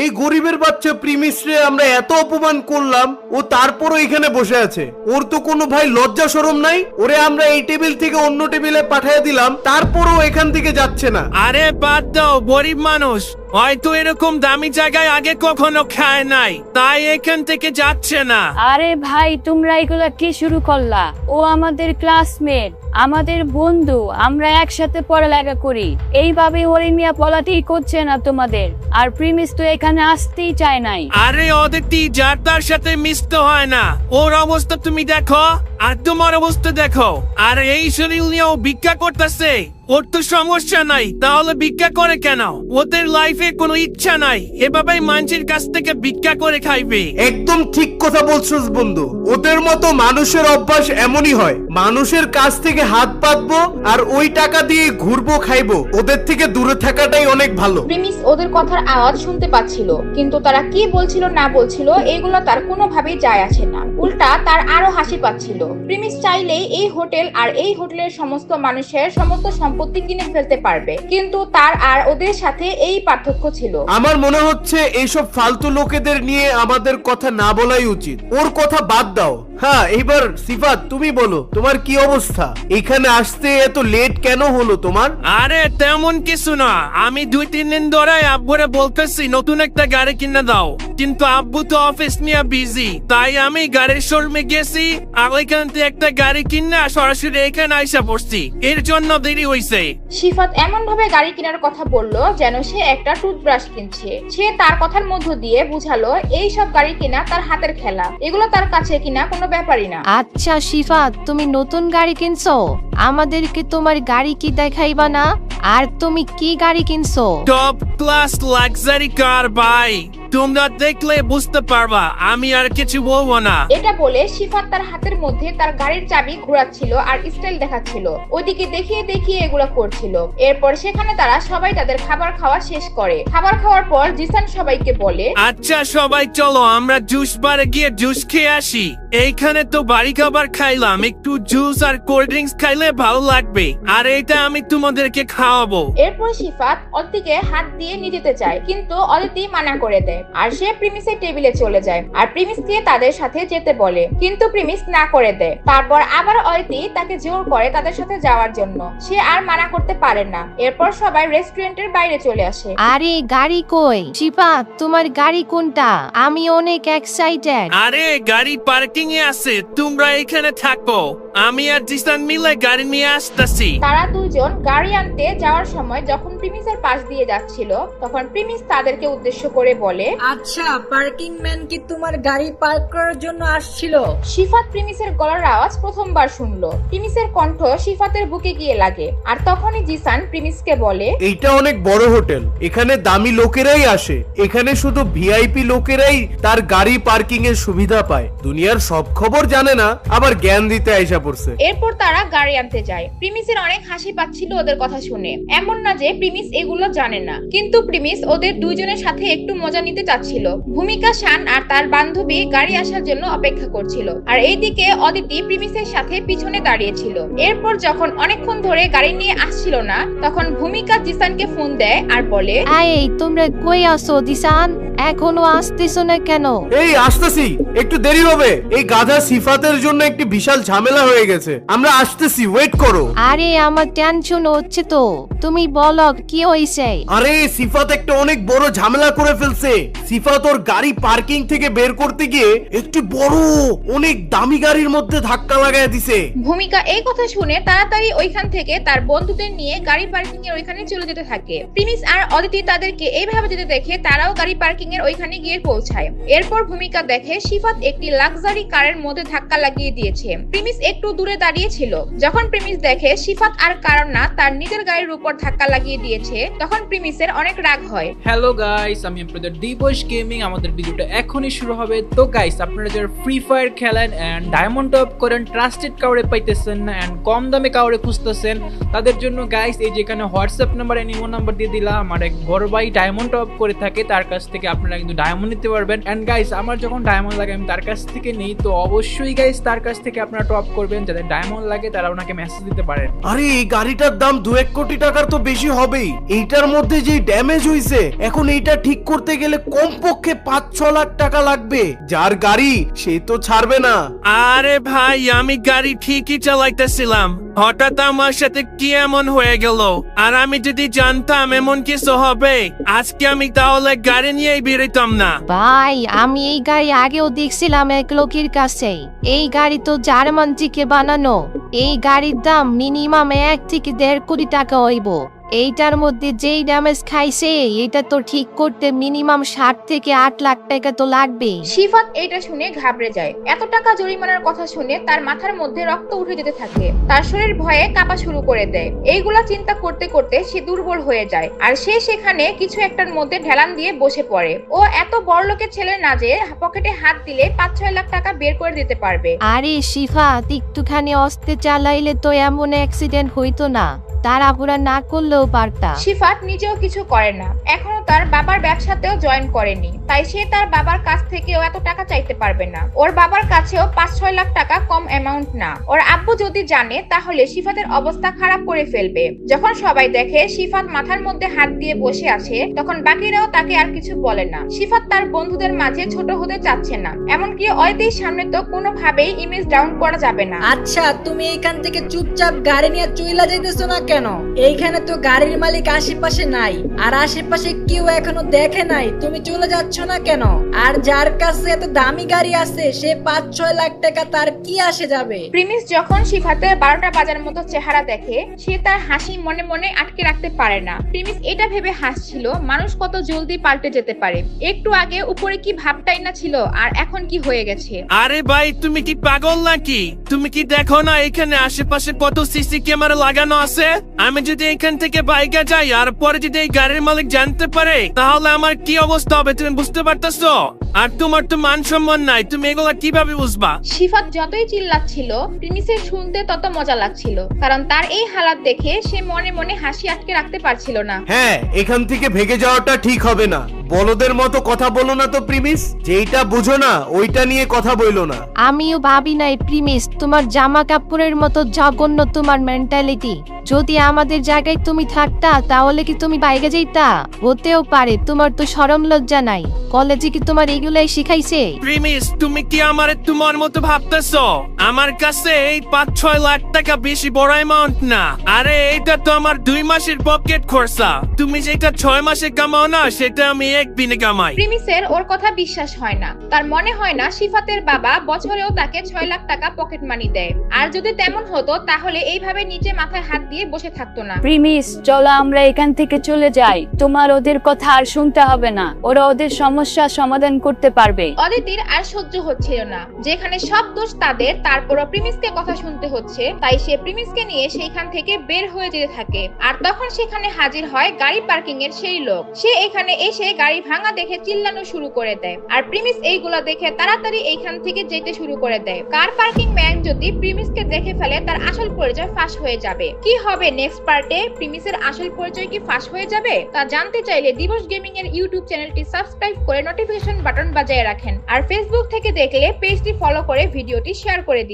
এই গরিবের বাচ্চা প্রিমিসরে আমরা এত অপমান করলাম, ও তারপরও এখানে বসে আছে। ওর তো কোনো ভাই লজ্জা সরম নাই, ওরে আমরা এই টেবিল থেকে অন্য টেবিলে পাঠিয়ে দিলাম, তারপরও এখান থেকে যাচ্ছে না। আরে বাদ দাও, গরিব মানুষ। হয়তো এরকম দামি জায়গায় আগে কখনো খায় নাই। তাই এখান থেকে যাচ্ছে না। আরে ভাই তোমরা এগুলা কি শুরু করলা? ও আমাদের ক্লাসমেট আমাদের বন্ধু আমরা একসাথে পড়ালেখা করি। এইভাবে ওরে মিয়া পলাতেই করছে না তোমাদের। আর প্রিমিস তো এখানে আসতেই চায় নাই। আরে অদিতি যার তার সাথে মিশতে হয় না। ওর অবস্থা তুমি দেখো আর তোমার অবস্থা দেখো। আর এই শরীর নিয়েও ভিক্ষা করতেছে। ওর তো সমস্যা নাই তাহলে ভিক্ষা করে কেন? ওদের লাইফে কোনো ইচ্ছা নাই এভাবেই মানুষের কাছ থেকে ভিক্ষা করে খাইবে। একদম ঠিক কথা বলছিস বন্ধু। ওদের মতো মানুষের অভ্যাস এমনই হয়। মানুষের কাছ থেকে হাত পাতবো আর ওই টাকা দিয়ে ঘুরবো খাইবো। ওদের থেকে দূরে থাকাটাই অনেক ভালো। প্রিমিস ওদের কথার আওয়াজ শুনতে পাচ্ছিল কিন্তু তারা কি বলছিল না বলছিল এগুলো তার কোনো কোনোভাবেই যায় আসে না। উল্টা তার আরও হাসি পাচ্ছিল। প্রিমিস চাইলেই এই হোটেল আর এই হোটেলের সমস্ত মানুষের সমস্ত সম্পত্তি কিনে ফেলতে পারবে। কিন্তু তার আর ওদের সাথে এই পার্থক্য ছিল। আমার মনে হচ্ছে এইসব ফালতু লোকেদের নিয়ে আমাদের কথা না বলাই উচিত। ওর কথা বাদ দাও। হ্যাঁ এবার সিফাত তুমি বলো তোমার কি অবস্থা? এখানে আসতে এত লেট কেন হলো তোমার? আরে তেমন কিছু না। আমি দুই তিন দিন ধরে আব্বুরে বলতেছি নতুন একটা গাড়ি কিনে দাও। কিন্তু আব্বু তো অফিস নিয়ে বিজি তাই আমি গাড়ির শোরুমে গেছি আর ওইখান থেকে একটা গাড়ি কিনে সরাসরি এখানে আইসা পড়ছি। এর জন্য দেরি হইছে শিফাত এমন ভাবে গাড়ি কেনার কথা বলল যেন সে একটা টুথব্রাশ কিনছে। সে তার কথার মধ্য দিয়ে বুঝালো এই সব গাড়ি কিনা তার হাতের খেলা। এগুলো তার কাছে কিনা কোনো ব্যাপারই না। আচ্ছা শিফা তুমি নতুন গাড়ি কিনছো? আমাদেরকে তোমার গাড়ি কি দেখাইবা না? আর তুমি কি গাড়ি কিনছো? টপ ক্লাস লাক্সারি কার ভাই তোমরা দেখলে বুঝতে পারবা আমি আর কিছু বলব না। এটা বলে শিফাত তার হাতের মধ্যে তার গাড়ির চাবি ঘোরাচ্ছিল আর স্টাইল দেখাচ্ছিল। ওইদিকে দেখিয়ে দেখিয়ে এগুলো করছিল। এরপর সেখানে তারা সবাই তাদের খাবার খাওয়া শেষ করে। খাবার খাওয়ার পর জিসান সবাইকে বলে আচ্ছা সবাই চলো আমরা জুস বারে গিয়ে জুস খেয়ে আসি। এইখানে তো বাড়ি খাবার খাইলাম একটু জুস আর কোল্ড ড্রিঙ্কস খাইলে ভালো লাগবে। আর এটা আমি তোমাদেরকে খাওয়াবো। এরপর শিফাত অদিতিকে হাত দিয়ে নিয়ে যেতে চায় কিন্তু অদিতি মানা করে দেয়। আর সে প্রিমিসের টেবিলে চলে যায় আর প্রিমিসকে তাদের সাথে যেতে বলে। কিন্তু প্রিমিস না করে দেয়। তারপর আবার অদিতি তাকে জোর করে তাদের সাথে যাওয়ার জন্য। সে আর মানা করতে পারে না। এরপর সবাই রেস্টুরেন্টের বাইরে চলে আসে। আরে গাড়ি কই? শিফা তোমার গাড়ি কোনটা? আমি অনেক এক্সাইটেড আরে গাড়ি পার্কিং এ আছে। তোমরা এখানে থাকো। আমি আর জিসান মিলে গাড়ি নিয়ে আসতেছি। তারা দুজন গাড়ি আনতে যাওয়ার সময় যখন প্রিমিসের পাশ দিয়ে যাচ্ছিল তখন প্রিমিস তাদেরকে উদ্দেশ্য করে বলে আচ্ছা পার্কিং ম্যান কি তোমার গাড়ি পার্ক করার জন্য আসছিল? শিফাত প্রিমিসের গলার আওয়াজ প্রথমবার শুনলো। প্রিমিসের কণ্ঠ শিফাতের বুকে গিয়ে লাগে। আর তখনই জিসান প্রিমিসকে বলে এইটা অনেক বড় হোটেল। এখানে দামি লোকেরাই আসে। এখানে শুধু ভিআইপি লোকেরাই তার গাড়ি পার্কিং এর সুবিধা পায়। দুনিয়ার সব খবর জানে না আবার জ্ঞান দিতে আইসা পড়ছে। এরপর তারা গাড়ি আনতে যায়। প্রিমিসের অনেক হাসি পাচ্ছিল ওদের কথা শুনে। এমন না যে প্রিমিস এগুলো জানে না। কিন্তু প্রিমিস ওদের দুইজনের সাথে একটু মজা নিতে চাচ্ছিল ভূমিকা শান আর তার বান্ধবী গাড়ি আসার জন্য অপেক্ষা করছিল। আর এইদিকে অদিতি প্রিমিসের সাথে পিছনে দাঁড়িয়েছিল। এরপর যখন অনেকক্ষণ ধরে গাড়ি নিয়ে আসছিল না, তখন ভূমিকা জিসানকে ফোন দেয় আর বলে, আয় তোমরা কই আসো দিশান এখনও আসতেছো না কেন? এই আসতেছি। একটু দেরি হবে। এই গাধা সিফাতের জন্য একটি বিশাল ঝামেলা হয়ে গেছে। আমরা আসতেছি ওয়েট করো। আরে আমার টেনশন হচ্ছে তো। তুমি বলো কি হইছে? আরে সিফাত একটা অনেক বড় ঝামেলা করে ফেলছে। সিফাত ওর গাড়ি পার্কিং থেকে বের করতে গিয়ে একটি বড় অনেক দামি গাড়ির মধ্যে ধাক্কা লাগায় দিছে। ভূমিকা এই কথা শুনে তাড়াতাড়ি ওইখান থেকে তার বন্ধুদের নিয়ে গাড়ি পার্কিং এর ওইখানে চলে যেতে থাকে। প্রিমিস আর অদিতি তাদেরকে এইভাবে যেতে দেখে তারাও গাড়ি পার্কিং এর ওইখানে গিয়ে পৌঁছায়। এরপর ভূমিকা দেখে শিফাত একটি লাক্সারি কারের মধ্যে ধাক্কা লাগিয়ে দিয়েছে। প্রিমিস একটু দূরে দাঁড়িয়ে ছিল। যখন প্রিমিস দেখে শিফাত আর কারণ না, তার নিজের গাড়ির উপর ধাক্কা লাগিয়ে দিয়েছে, তখন প্রিমিসের অনেক রাগ হয়। হ্যালো গাইস আমি আপনাদের দিবস গেমিং আমাদের ভিডিওটা এখনই শুরু হবে। তো গাইস আপনারা যারা ফ্রি ফায়ার খেলেন এন্ড ডায়মন্ড টপ করেন ট্রাস্টেড কাউরে পাইতেছেন অ্যান্ড কম দামে কাউরে খুঁজতেছেন, তাদের জন্য গাইস এই যেখানে হোয়াটসঅ্যাপ নাম্বার এনিমো নাম্বার দিয়ে দিলাম আমার এক বড় ভাই ডায়মন্ড টপ করে থাকে, তার কাছ থেকে আপনারা কিন্তু ডায়মন্ড নিতে পারবেন। এন্ড গাইস আমার যখন ডায়মন্ড লাগে আমি তার কাছ থেকে নেই। তো অবশ্যই গাইস তার কাছ থেকে আপনারা টপ করবেন। যাদের ডায়মন্ড লাগে তারা ওনাকে মেসেজ দিতে পারেন আরে এই গাড়িটার দাম দু এক কোটি টাকার তো বেশি হবেই। এইটার মধ্যে যে ড্যামেজ হইছে এখন এইটা ঠিক করতে গেলে কমপক্ষে পাঁচ ছ লাখ টাকা লাগবে। যার গাড়ি সে তো ছাড়বে না। আরে ভাই আমি গাড়ি ঠিকই চালাইতেছিলাম। হঠাৎ আমার সাথে কি এমন হয়ে গেল? আর আমি যদি জানতাম এমন কিছু হবে, আজকে আমি তাহলে গাড়ি নিয়েই বেরোতাম না। ভাই, আমি এই গাড়ি আগেও দেখছিলাম এক লোকের কাছে। এই গাড়ি তো জার্মান থেকে বানানো। এই গাড়ির দাম মিনিমাম এক থেকে দেড় কোটি টাকা হইব। এইটার মধ্যে যেই ড্যামেজ খাইছে এটা তো ঠিক করতে মিনিমাম ষাট থেকে আট লাখ টাকা তো লাগবে। শিফাত এটা শুনে ঘাবড়ে যায়। এত টাকা জরিমানার কথা শুনে তার মাথার মধ্যে রক্ত উঠে যেতে থাকে। তার শরীর ভয়ে কাঁপা শুরু করে দেয়। এইগুলা চিন্তা করতে করতে সে দুর্বল হয়ে যায়। আর সে সেখানে কিছু একটার মধ্যে ঢেলান দিয়ে বসে পড়ে। ও এত বড় লোকের ছেলে না যে পকেটে হাত দিলে পাঁচ ছয় লাখ টাকা বের করে দিতে পারবে। আরে শিফা একটুখানি অস্তে চালাইলে তো এমন অ্যাক্সিডেন্ট হইতো না। তাড়াহুড়া না করলেও পারতা। শিফাত নিজেও কিছু করে না। এখনও তার বাবার ব্যবসাতেও জয়েন করেনি। তাই সে তার বাবার কাছ থেকেও এত টাকা চাইতে পারবে না। ওর বাবার কাছেও পাঁচ ছয় লাখ টাকা কম অ্যামাউন্ট না। ওর আব্বু যদি জানে তাহলে শিফাতের অবস্থা খারাপ করে ফেলবে। যখন সবাই দেখে শিফাত মাথার মধ্যে হাত দিয়ে বসে আছে তখন বাকিরাও তাকে আর কিছু বলে না। শিফাত তার বন্ধুদের মাঝে ছোট হতে চাচ্ছে না। এমনকি অয়তির সামনে তো কোনোভাবেই ইমেজ ডাউন করা যাবে না। আচ্ছা তুমি এইখান থেকে চুপচাপ গাড়ি নিয়ে চইলা যাইতেছো না কেন? এইখানে তো গাড়ির মালিক আশেপাশে নাই আর আশেপাশে কেউ এখনও দেখে নাই তুমি চলে যাচ্ছ না কেন? আর যার কাছে এত দামি গাড়ি আছে সে পাঁচ ছয় লাখ টাকা তার কি আসে যাবে? প্রিমিস যখন শিফাতের বারোটা বাজার মতো চেহারা দেখে সে তার হাসি মনে মনে আটকে রাখতে পারে না। প্রিমিস এটা ভেবে হাসছিল মানুষ কত জলদি পাল্টে যেতে পারে। একটু আগে উপরে কি ভাবটাই না ছিল আর এখন কি হয়ে গেছে? আরে ভাই তুমি কি পাগল নাকি? তুমি কি দেখো না এখানে আশেপাশে কত সিসি ক্যামেরা লাগানো আছে? আমি যদি এখান থেকে বাইকে যাই আর পরে যদি এই গাড়ির মালিক জানতে পারে তাহলে আমার কি অবস্থা হবে তুমি বুঝতে পারতেছো? আর তোমার তো মান সম্মান নাই তুমি এগুলা কীভাবে বুঝবা? শিফাত যতই চিল্লাচ্ছিল প্রিমিসের শুনতে তত মজা লাগছিল কারণ তার এই হালাত দেখে সে মনে মনে হাসি আটকে রাখতে পারছিল না। হ্যাঁ এখান থেকে ভেগে যাওয়াটা ঠিক হবে না। বলদের মতো কথা বলো না তো প্রিমিস। যেইটা বুঝো না ওইটা নিয়ে কথা বইলো না। আমিও ভাবি নাই প্রিমিস তোমার জামা কাপড়ের মতো জঘন্য তোমার মেন্টালিটি যদি আমাদের জায়গায় তুমি থাকতা তাহলে কি তুমি বাইরে যাইতা? হতেও পারে তোমার তো সরম লজ্জা নাই। কলেজে কি তোমার এগুলাই শিখাইছে? প্রিমিস তুমি কি আমার তোমার মতো ভাবতেছো? আমার কাছে এই পাঁচ ছয় লাখ টাকা বেশি বড় অ্যামাউন্ট না। আরে এটা তো আমার দুই মাসের পকেট খরচা। তুমি যেটা ছয় মাসে কামাও না সেটা আমি কামাই প্রিমিসের ওর কথা বিশ্বাস হয় না। তার মনে হয় না শিফাতের বাবা বছরেও তাকে ছয় লাখ টাকা পকেট মানি দেয়। আর যদি তেমন হতো তাহলে এইভাবে নিচে মাথায় হাত দিয়ে বসে থাকতো না। প্রিমিস চলো আমরা এখান থেকে চলে যাই। তোমার ওদের কথা আর শুনতে হবে না। ওরা ওদের সমস্যা সমাধান করতে পারবে। অদিতির আর সহ্য হচ্ছিল না। যেখানে সব দোষ তাদের তারপরও প্রিমিসকে কথা শুনতে হচ্ছে। তাই সে প্রিমিসকে নিয়ে সেইখান থেকে বের হয়ে যেতে থাকে। আর তখন সেখানে হাজির হয় গাড়ি পার্কিং এর সেই লোক। সে এখানে এসে গাড়ি ভাঙা দেখে চিল্লানো শুরু করে দেয়। আর প্রিমিস এইগুলো দেখে তাড়াতাড়ি এইখান থেকে যেতে শুরু করে দেয়। কার পার্কিং ম্যান যদি প্রিমিসকে দেখে ফেলে, তার আসল পরিচয় ফাঁস হয়ে যাবে। কি হবে নেক্সট পার্টে? প্রিমিসের আসল পরিচয় কি ফাঁস হয়ে যাবে? তা জানতে চাইলে দিবস গেমিং এর ইউটিউব চ্যানেলটি সাবস্ক্রাইব করে নোটিফিকেশন বাটন বাজিয়ে রাখেন। আর ফেসবুক থেকে দেখলে পেজটি ফলো করে ভিডিওটি শেয়ার করে দিন।